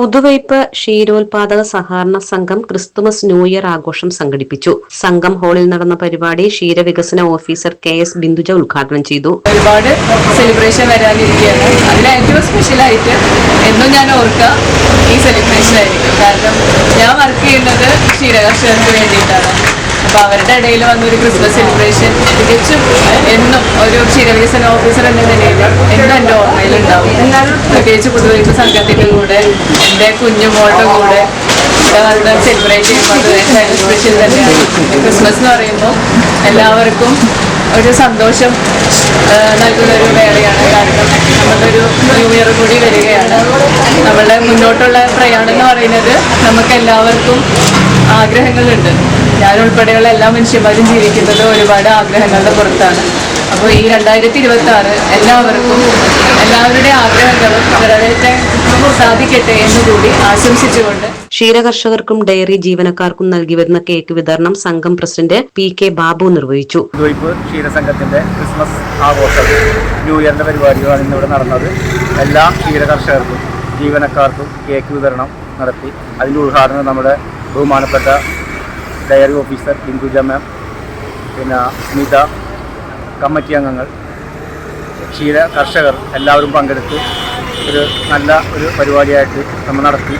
പുതുവൈപ്പ് ക്ഷീരോത്പാദക സഹകരണ സംഘം Christmas new year ആഘോഷം സംഘടിപ്പിച്ചു. സംഘം ഹാളിൽ നടന്ന പരിപാടി ക്ഷീരവികസന ഓഫീസർ കെ എസ് ബിന്ദുജ ഉദ്ഘാടനം ചെയ്തു. ഒരുപാട് സെലിബ്രേഷൻ വരാനിരിക്കുകയാണ്. അതിൽ ഏറ്റവും സ്പെഷ്യലായിട്ട് എന്നും ഞാൻ ഓർക്കുക ഈ സെലിബ്രേഷൻ ആയിരിക്കും. കാരണം ഞാൻ വർക്ക് ചെയ്യുന്നത് ക്ഷീരകർഷകർക്ക് വേണ്ടിയിട്ടാണ്. അപ്പോൾ അവരുടെ ഇടയിൽ വന്നൊരു ക്രിസ്മസ് സെലിബ്രേഷൻ തികച്ചും എന്നും ഒരു ക്ഷീരവികസന ഓഫീസർ എന്ന നിലയിൽ എന്നും എന്റെ ഓർമ്മയിലുണ്ടാവും പ്രത്യേകിച്ച് പുതുവൈപ്പ് സംഘത്തിന്റെ കൂടെ എന്റെ കുഞ്ഞുമോളുടെ കൂടെ സെലിബ്രേറ്റ് ചെയ്യുമ്പോൾ അത് സ്പെഷ്യൽ തന്നെയാണ്. ക്രിസ്മസ് എന്ന് പറയുമ്പോൾ എല്ലാവർക്കും ഒരു സന്തോഷം നൽകുന്ന ഒരു വേളയാണ്. കാരണം നമ്മളൊരു ന്യൂ ഇയർ കൂടി വരികയാണ്. നമ്മളുടെ മുന്നോട്ടുള്ള പ്രയാണം എന്ന് പറയുന്നത് നമുക്ക് എല്ലാവർക്കും ആഗ്രഹങ്ങളുണ്ട്. ഞാൻ ഉൾപ്പെടെയുള്ള എല്ലാ മനുഷ്യന്മാരും ജീവിക്കുന്നത് ഒരുപാട് ആഗ്രഹങ്ങളുടെ പുറത്താണ്. അപ്പോൾ ഈ രണ്ടായിരത്തി ഇരുപത്തി ആറ് എല്ലാവർക്കും എല്ലാവരുടെ ആഗ്രഹങ്ങളും നിറവേറ്റാൻ സാധിക്കട്ടെ എന്നുകൂടി ആശംസിച്ചുകൊണ്ട് ക്ഷീരകർഷകർക്കും ഡയറി ജീവനക്കാർക്കും നൽകി വരുന്ന കേക്ക് വിതരണം സംഘം പ്രസിഡന്റ് പി കെ ബാബു നിർവഹിച്ചു. ക്ഷീരസംഘത്തിന്റെ ക്രിസ്മസ് ആഘോഷം ന്യൂ ഇയറിന്റെ പരിപാടികളാണ് ഇന്നിവിടെ നടന്നത്. എല്ലാ ക്ഷീരകർഷകർക്കും ജീവനക്കാർക്കും കേക്ക് വിതരണം നടത്തി. അതിന്റെ ഉദ്ഘാടനം നമ്മുടെ ബഹുമാനപ്പെട്ട ഡയറി ഓഫീസർ ബിന്ദുജ മാം പിന്നെ സ്മിത കമ്മിറ്റി അംഗങ്ങൾ ക്ഷീര കർഷകർ എല്ലാവരും പങ്കെടുത്ത്. ഒരു നല്ല ഒരു പരിപാടിയായിട്ട് നമ്മൾ നടത്തി.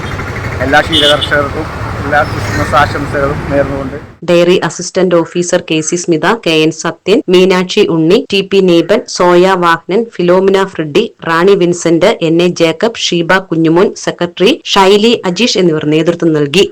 എല്ലാ ക്ഷീരകർഷകർക്കും എല്ലാ ക്രിസ്മസ് ആശംസകളും നേർന്നുകൊണ്ട്. Dairy assistant officer K C Smitha K N Sathyan Meenakshi Unni T P നേബൻ Soya വാഹ്നൻ Philomina ഫ്രിഡി Rani Vincent N A Jacob Sheeba Kunjumon secretary Shaily Ajeesh എന്നിവർ നേതൃത്വം നൽകി.